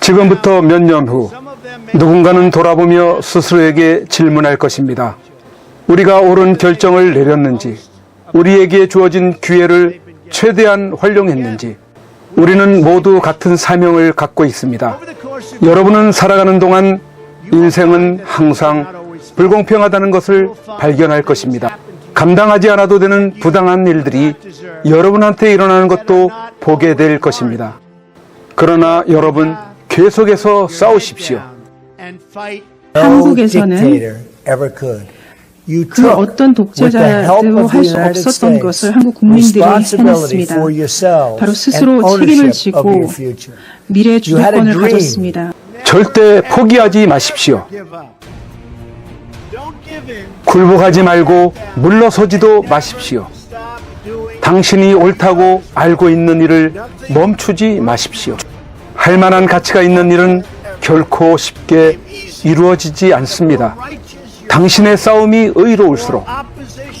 지금부터 몇 년 후 누군가는 돌아보며 스스로에게 질문할 것입니다. 우리가 옳은 결정을 내렸는지, 우리에게 주어진 기회를 최대한 활용했는지, 우리는 모두 같은 사명을 갖고 있습니다. 여러분은 살아가는 동안 인생은 항상 불공평하다는 것을 발견할 것입니다. 감당하지 않아도 되는 부당한 일들이 여러분한테 일어나는 것도 보게 될 것입니다. 그러나 여러분 계속해서 싸우십시오. 한국에서는 그 어떤 독재자도 할 수 없었던 것을 한국 국민들이 해냈습니다. 바로 스스로 책임을 지고 미래 주도권을 가졌습니다. 절대 포기하지 마십시오. 굴복하지 말고 물러서지도 마십시오. 당신이 옳다고 알고 있는 일을 멈추지 마십시오. 할 만한 가치가 있는 일은 결코 쉽게 이루어지지 않습니다. 당신의 싸움이 의로울수록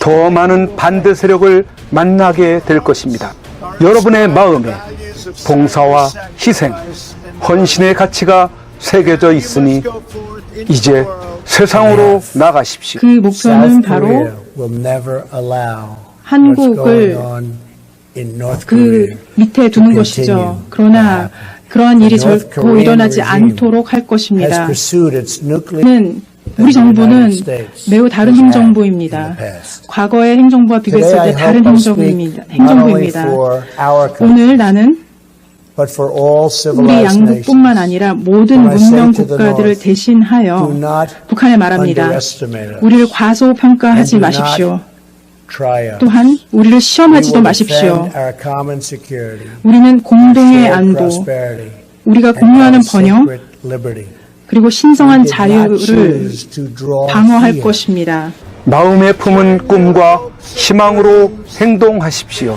더 많은 반대 세력을 만나게 될 것입니다. 여러분의 마음에 봉사와 희생, 헌신의 가치가 새겨져 있으니 이제 세상으로 나가십시오. 그 목표는 바로 한국을 그 밑에 두는 것이죠. 그러나 그러한 일이 결코 일어나지 않도록 할 것입니다. 는 우리 정부는 매우 다른 행정부입니다. 과거의 행정부와 비교했을 때 다른 행정부입니다. 행정부입니다. 오늘 나는 우리 양국뿐만 아니라 모든 문명 국가들을 대신하여 북한에 말합니다. 우리를 과소평가하지 마십시오. 또한 우리를 시험하지도 마십시오. 우리는 공동의 안보, 우리가 공유하는 번영, 그리고 신성한 자유를 방어할 것입니다. 마음에 품은 꿈과 희망으로 행동하십시오.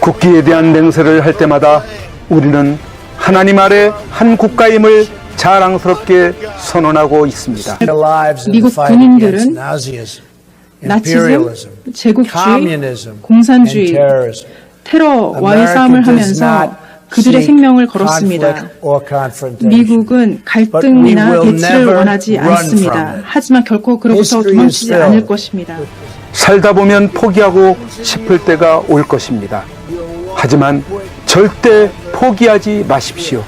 국기에 대한 맹세를 할 때마다 우리는 하나님 아래 한 국가임을 자랑스럽게 선언하고 있습니다. 미국 군인들은 나치즘, 제국주의, 공산주의, 테러와의 싸움을 하면서 그들의 생명을 걸었습니다. 미국은 갈등이나 대치를 원하지 않습니다. 하지만 결코 그로부터 도망치지 않을 것입니다. 살다 보면 포기하고 싶을 때가 올 것입니다. 하지만 절대 포기하지 마십시오.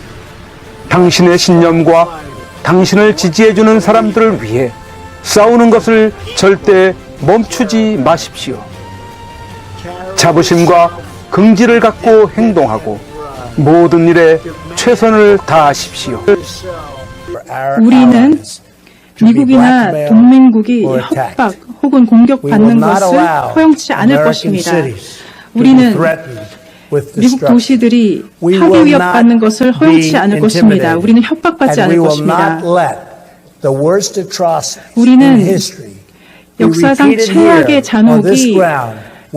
당신의 신념과 당신을 지지해주는 사람들을 위해 싸우는 것을 절대 멈추지 마십시오. 자부심과 긍지를 갖고 행동하고 모든 일에 최선을 다하십시오. 우리는 미국이나 동맹국이 협박 혹은 공격받는 것을 허용치 않을 것입니다. 우리는 미국 도시들이 파괴 위협받는 것을 허용치 않을 것입니다. 우리는 협박받지 않을 것입니다. 우리는 역사상 최악의 잔혹이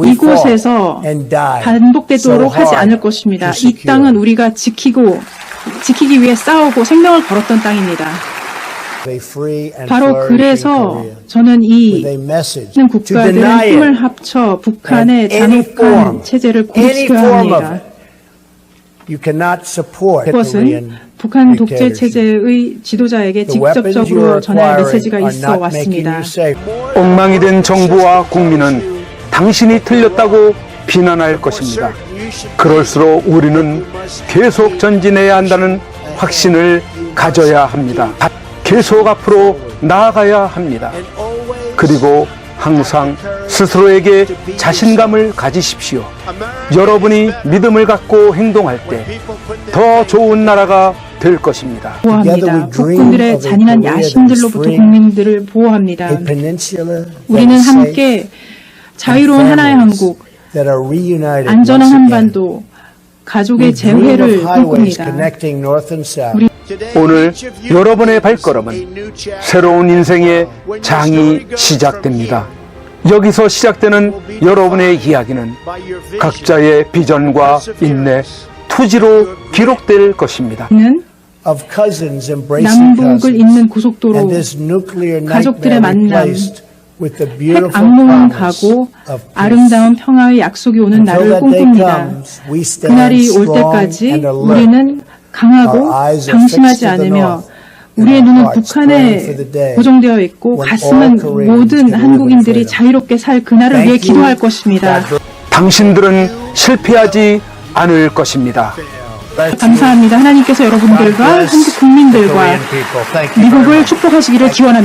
이곳에서 반복되도록 하지 않을 것입니다. 이 땅은 우리가 지키고 지키기 위해 싸우고 생명을 걸었던 땅입니다. 바로 그래서 저는 이 국가들은 힘을 합쳐 북한의 잔혹한 체제를 고립시켜야 합니다. 그것은 북한 독재 체제의 지도자에게 직접적으로 전할 메시지가 있어 왔습니다. 엉망이 된 정부와 국민은 당신이 틀렸다고 비난할 것입니다. 그럴수록 우리는 계속 전진해야 한다는 확신을 가져야 합니다. 계속 앞으로 나아가야 합니다. 그리고 항상 스스로에게 자신감을 가지십시오. 여러분이 믿음을 갖고 행동할 때 더 좋은 나라가 될 것입니다. 보호합니다. 국군들의 잔인한 야심들로부터 국민들을 보호합니다. 우리는 함께 자유로운 하나의 한국, 안전한 한반도, 가족의 재회를 꿈꿉니다. 오늘 여러분의 발걸음은 새로운 인생의 장이 시작됩니다. 여기서 시작되는 여러분의 이야기는 각자의 비전과 인내, 투지로 기록될 것입니다. 는 남북을 잇는 고속도로, 가족들의 만남, 핵 악몽은 가고 아름다운 평화의 약속이 오는 날을 꿈꿉니다. 그날이 올 때까지 우리는 강하고 방심하지 않으며 우리의 눈은 북한에 고정되어 있고 가슴은 모든 한국인들이 자유롭게 살 그날을 위해 기도할 것입니다. 당신들은 실패하지 않을 것입니다. 감사합니다. 하나님께서 여러분들과 한국 국민들과 미국을 축복하시기를 기원합니다.